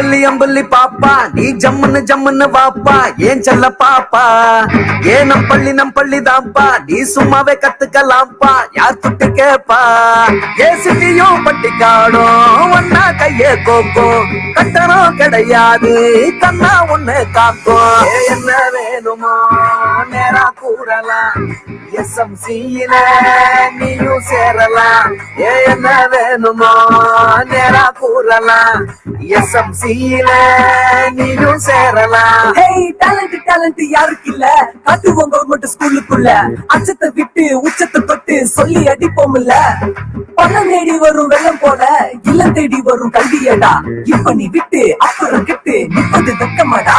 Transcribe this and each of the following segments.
அம்புலி அம்புலி பாப்பா நீ ஜம்முன்னு ஜம்முன்னு வாப்பா. ஏன் செல்ல பாப்பா? ஏன் நம் பள்ளி நம் பள்ளி தாப்பா நீ சும்மாவே கத்துக்கலாம்ப்பா. யார் துட்டு கேப்பா? ஏ சிட்டியும் பட்டிக்காடும் ஒன்னா கையே கோக்கும். கட்டணம் கிடையாது. கண்ணா ஒண்ணு காக்கும். என்ன வேணுமோ? நேரா கூறலாம். எஸ்எம்சியில நீயும் சேரலாம். ஏ என்ன வேணுமோ? நேரா கூறலாம். எஸ்எம்சி கையில நீயும் சேரலாம். ஹேய் டேலண்ட் டேலண்ட் யாருக்கு இல்ல? காட்டுவோம் கவர்மெண்ட் ஸ்கூலுக்குள்ள. அச்சத்தை விட்டு உச்சத்தை தொட்டு சொல்லி அடிப்போம்ல பணம் தேடி வரும் வெள்ளம் போல இல்லம் தேடி வரும் கல்வியடா. இப்ப நீ விட்டு அப்புறம் கெட்டு நிப்பது வெக்கமாடா.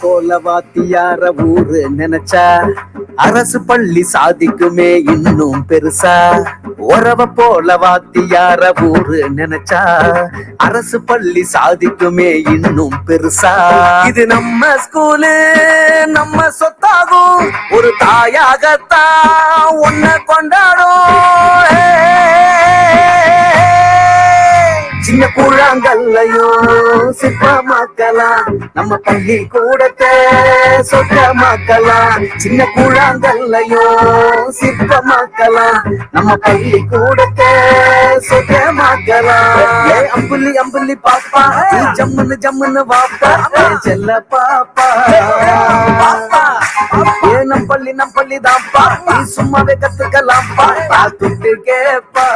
போல வாத்தியார ஊரு நினைச்சா அரசு பள்ளி சாதிக்குமே இன்னும் பெருசா. உறவ போல வாத்தியார ஊரு நினைச்சா அரசு பள்ளி சாதிக்குமே இன்னும் பெருசா. இது நம்ம ஸ்கூலு நம்ம சொத்தாகும். ஒரு தாயாகத்தான் உன்னை கொண்டாடும். சின்ன கூழாங்கல்லையும் சிற்பமாக்கலாம் நம்ம பள்ளி கூடத்தை சொந்தமாக்கலாம் சின்ன கூழாங்கல்லையும் சிற்பமாக்கலாம் நம்ம பள்ளி கூடத்தை சொந்தமாக்கலாம் அம்புலி அம்புலி பாப்பா ஜம்முன்னு ஜம்முன்னு வாப்பா. செல்ல பாப்பா. ஏ நம் பள்ளி நம் பள்ளி தான்ப்பா. நீ சும்மாவே கத்துக்கலாம்ப்பா. பார்த்துட்டு கேப்பா.